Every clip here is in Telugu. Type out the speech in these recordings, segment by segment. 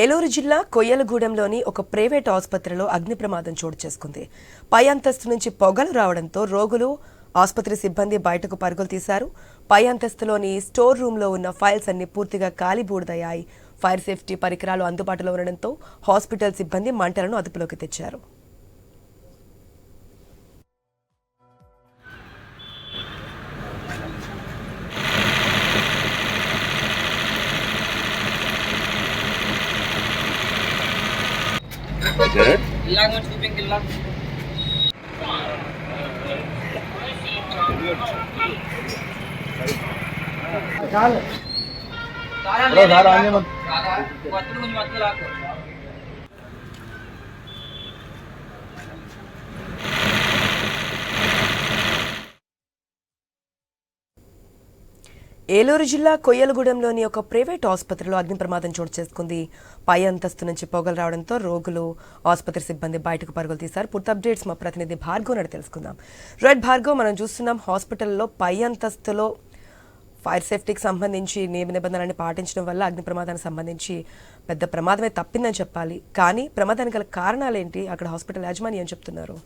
ఏలూరు జిల్లా కొయ్యలగూడెంలోని ఒక ప్రైవేట్ ఆసుపత్రిలో అగ్ని ప్రమాదం చోటు చేసుకుంది. పై అంతస్తు నుంచి పొగలు రావడంతో రోగులు ఆసుపత్రి సిబ్బంది బయటకు పరుగులు తీశారు. పై అంతస్తులోని స్టోర్ రూమ్లో ఉన్న ఫైల్స్ అన్ని పూర్తిగా కాలిబూడిదయ్యాయి. ఫైర్ సేఫ్టీ పరికరాలు అందుబాటులో ఉండడంతో హాస్పిటల్ సిబ్బంది మంటలను అదుపులోకి తెచ్చారు. Betul. Hilang mas kuping hilang. Kalau. Kalau darah ini mah. Waktu itu masih waktu laku. Eluru జిల్లా కొయ్యలగూడెంలోని ఒక ప్రైవేట్ ఆసుపత్రిలో అగ్ని ప్రమాదం చోటు చేసుకుంది. పై అంతస్తు నుంచి పొగలు రావడంతో రోగులు ఆసుపత్రి సిబ్బంది బయటకు పరుగులు తీశారు. పూర్తి అప్డేట్స్ మా ప్రతినిధి భార్గవ్ నడి తెలుసుకుందాం. రెడ్ భార్గవ్ మనం చూస్తున్నాం హాస్పిటల్లో పై అంతస్తులో ఫైర్ సేఫ్టీకి సంబంధించి నియమ నిబంధనలను పాటించడం వల్ల అగ్ని ప్రమాదానికి సంబంధించి పెద్ద ప్రమాదమే తప్పిందని చెప్పాలి. కానీ ప్రమాదానికి గల కారణాలేంటి అక్కడ హాస్పిటల్ యాజమాని అని చెప్తున్నారు?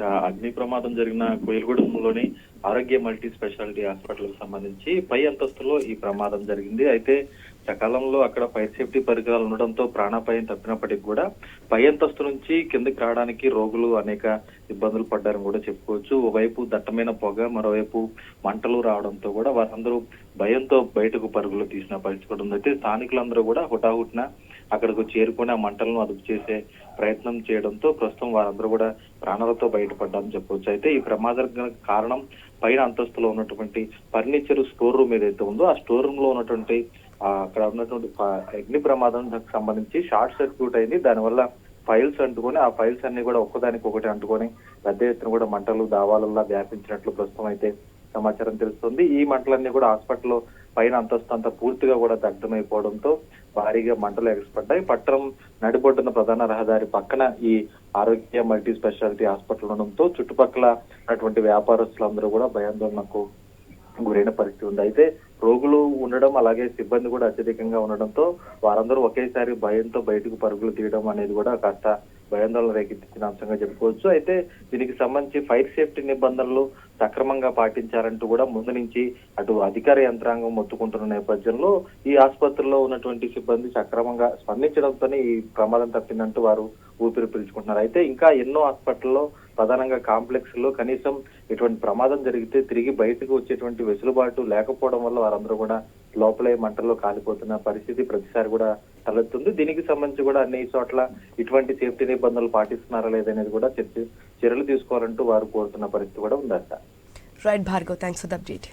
అగ్ని ప్రమాదం జరిగిన కోయిలగూడెంలోని ఆరోగ్య మల్టీ స్పెషాలిటీ హాస్పిటల్కు సంబంధించి పై అంతస్తులో ఈ ప్రమాదం జరిగింది. అయితే సకాలంలో అక్కడ ఫైర్ సేఫ్టీ పరికరాలు ఉండడంతో ప్రాణాపాయం తప్పినప్పటికీ కూడా పై అంతస్తు నుంచి కిందకి రావడానికి రోగులు అనేక ఇబ్బందులు పడ్డారని కూడా చెప్పుకోవచ్చు. ఓవైపు దట్టమైన పొగ మరోవైపు మంటలు రావడంతో కూడా వారందరూ భయంతో బయటకు పరుగులు తీసిన పరిస్థితి కూడా ఉంది అయితే స్థానికులందరూ కూడా హుటాహుటిన అక్కడకు చేరుకుని ఆ మంటలను అదుపు చేసే ప్రయత్నం చేయడంతో ప్రస్తుతం వారందరూ కూడా ప్రాణాలతో బయటపడ్డారని చెప్పవచ్చు అయితే ఈ ప్రమాదానికి కారణం పైన అంతస్తులో ఉన్నటువంటి ఫర్నిచర్ స్టోర్ రూమ్ ఏదైతే ఉందో ఆ స్టోర్ రూమ్లో ఉన్నటువంటి అక్కడ ఉన్నటువంటి అగ్ని ప్రమాదం సంబంధించి షార్ట్ సర్క్యూట్ అయింది. దానివల్ల ఫైల్స్ అంటుకొని ఆ ఫైల్స్ అన్ని కూడా ఒక్కదానికి ఒకటి అంటుకొని పెద్ద ఎత్తున కూడా మంటలు దావాలల్లా వ్యాపించినట్లు ప్రస్తుతం అయితే సమాచారం తెలుస్తుంది. ఈ మంటలన్నీ కూడా హాస్పిటల్లో పైన అంతస్తు అంతా పూర్తిగా కూడా దగ్ధమైపోవడంతో భారీగా మంటలు ఎగసిపడ్డాయి. పట్టణం నడిపొడ్డున ప్రధాన రహదారి పక్కన ఈ ఆరోగ్య మల్టీ స్పెషాలిటీ హాస్పిటల్ ఉండడంతో చుట్టుపక్కల ఉన్నటువంటి వ్యాపారస్తులందరూ కూడా భయాందోళనకు గురైన పరిస్థితి ఉంది. అయితే రోగులు ఉండడం అలాగే సిబ్బంది కూడా అత్యధికంగా ఉండడంతో వారందరూ ఒకేసారి భయంతో బయటకు పరుగులు తీయడం అనేది కూడా కాస్త భయాందోళన రేకెత్తించిన అంశంగా చెప్పుకోవచ్చు. అయితే దీనికి సంబంధించి ఫైర్ సేఫ్టీ నిబంధనలు సక్రమంగా పాటించారంటూ కూడా ముందు నుంచి అటు అధికార యంత్రాంగం మొత్తుకుంటున్న నేపథ్యంలో ఈ ఆసుపత్రిలో ఉన్నటువంటి సిబ్బంది సక్రమంగా స్పందించడంతోనే ఈ ప్రమాదం తప్పిందంటూ వారు ఊపిరి పీల్చుకుంటున్నారు. అయితే ఇంకా ఎన్నో హాస్పిటల్లో ప్రధానంగా కాంప్లెక్స్లో కనీసం ఇటువంటి ప్రమాదం జరిగితే తిరిగి బయటకు వచ్చేటువంటి వెసులుబాటు లేకపోవడం వల్ల వారందరూ కూడా లోపలే మంటల్లో కాలిపోతున్న పరిస్థితి ప్రతిసారి కూడా తలెత్తుంది. దీనికి సంబంధించి కూడా అన్ని చోట్ల ఇటువంటి సేఫ్టీ నిబంధనలు పాటిస్తున్నారా లేదనేది కూడా చర్చ చర్యలు తీసుకోవాలంటూ వారు కోరుతున్న పరిస్థితి కూడా ఉందట. Right Bhargav thanks for the update